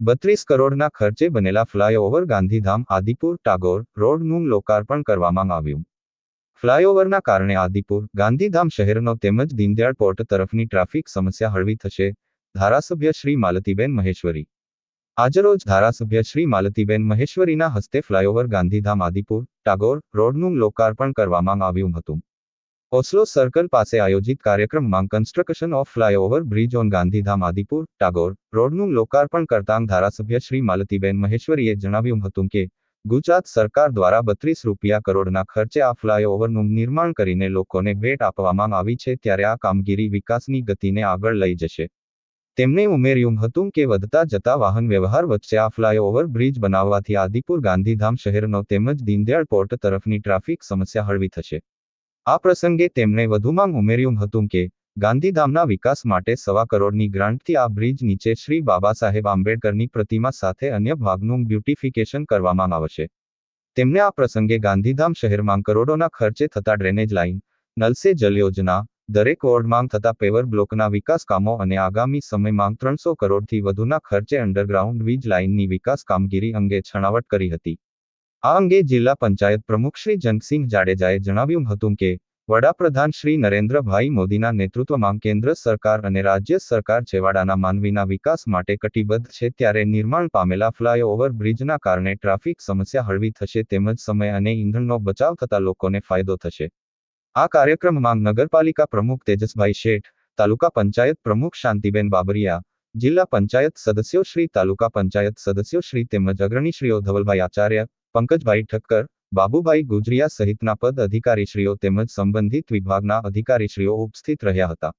બત્રીસ કરોડના ખર્ચે બનેલા ફ્લાયઓવર ગાંધીધામ, આદિપુર, ટાગોર રોડનું લોકાર્પણ કરવામાં આવ્યું. ફ્લાયઓવરના કારણે આદિપુર, ગાંધીધામ શહેરનો તેમજ દીનદયાળ પોર્ટ તરફની ટ્રાફિક સમસ્યા હળવી થશે, ધારાસભ્ય શ્રી માલતીબેન મહેશ્વરી. આજરોજ ધારાસભ્ય શ્રી માલતીબેન મહેશ્વરીના હસ્તે ફ્લાયઓવર ગાંધીધામ, આદિપુર, ટાગોર રોડનું લોકાર્પણ કરવામાં આવ્યું હતું. ઓસ્લો સર્કલ પાસે આયોજિત કાર્યક્રમમાં construction of flyover bridge on Gandhidham Adipur, Tagore, રોડનું લોકાર્પણ કરતાં ધારાસભ્ય શ્રી માલતીબેન મહેશ્વરીએ જણાવ્યું હતું કે, ગુજરાત સરકાર દ્વારા બત્રીસ રૂપિયા કરોડના ખર્ચે આ ફ્લાયઓવરનું નિર્માણ કરીને લોકોને ભેટ આપવામાં આવી છે ત્યારે આ કામગીરી વિકાસની ગતિને આગળ લઈ જશે. તેમણે ઉમેર્યું હતું કે વધતા જતા વાહન વ્યવહાર વચ્ચે આ ફ્લાયઓવર બ્રિજ બનાવવાથી આદિપુર ગાંધીધામ શહેરનો તેમજ દીનદયાળ પોર્ટ તરફની ટ્રાફિક સમસ્યા હળવી થશે. આ પ્રસંગે તેમણે વધુમાં ઉમેર્યું હતું કે, ગાંધીધામના વિકાસ માટે સવા કરોડની ગ્રાન્ટથી આ બ્રિજ નીચે શ્રી બાબા સાહેબ આંબેડકરની પ્રતિમા સાથે અન્ય ભાગનું બ્યુટિફિકેશન કરવામાં આવશે. તેમણે આ પ્રસંગે ગાંધીધામ શહેરમાં કરોડોના ખર્ચે થતા ડ્રેનેજ લાઇન, નલસે જલ યોજના, દરેક વોર્ડમાં થતા પેવર બ્લોકના વિકાસ કામો અને આગામી સમયમાં ત્રણસો કરોડથી વધુના ખર્ચે અંડરગ્રાઉન્ડ વીજ લાઇનની વિકાસ કામગીરી અંગે છણાવટ કરી હતી. આ અંગે જિલ્લા પંચાયત પ્રમુખ શ્રી જંગસિંહ જાડેજાએ જણાવ્યું હતું કે, વડાપ્રધાન શ્રી નરેન્દ્રભાઈ મોદીના નેતૃત્વમાં કેન્દ્ર સરકાર અને રાજ્ય સરકાર છેવાડાના માનવીના વિકાસ માટે કટિબદ્ધ છે ત્યારે નિર્માણ પામેલા ફ્લાયઓવર બ્રિજના કારણે ટ્રાફિક સમસ્યા હળવી થશે તેમજ સમય અને ઈંધણનો બચાવ થતા લોકોને ફાયદો થશે. આ કાર્યક્રમમાં નગરપાલિકા પ્રમુખ તેજસભાઈ શેઠ, તાલુકા પંચાયત પ્રમુખ શાંતિબેન બાબરિયા, જિલ્લા પંચાયત સદસ્યો શ્રી તાલુકા પંચાયત સદસ્યો શ્રી તેમજ અગ્રણીશ્રીઓ ધવલભાઈ આચાર્ય પંકજભાઈ ઠક્કર બાબુભાઈ ગુજરિયા સહિતના પદ અધિકારીશ્રીઓ તેમજ સંબંધિત વિભાગના અધિકારીશ્રીઓ ઉપસ્થિત રહ્યા હતા.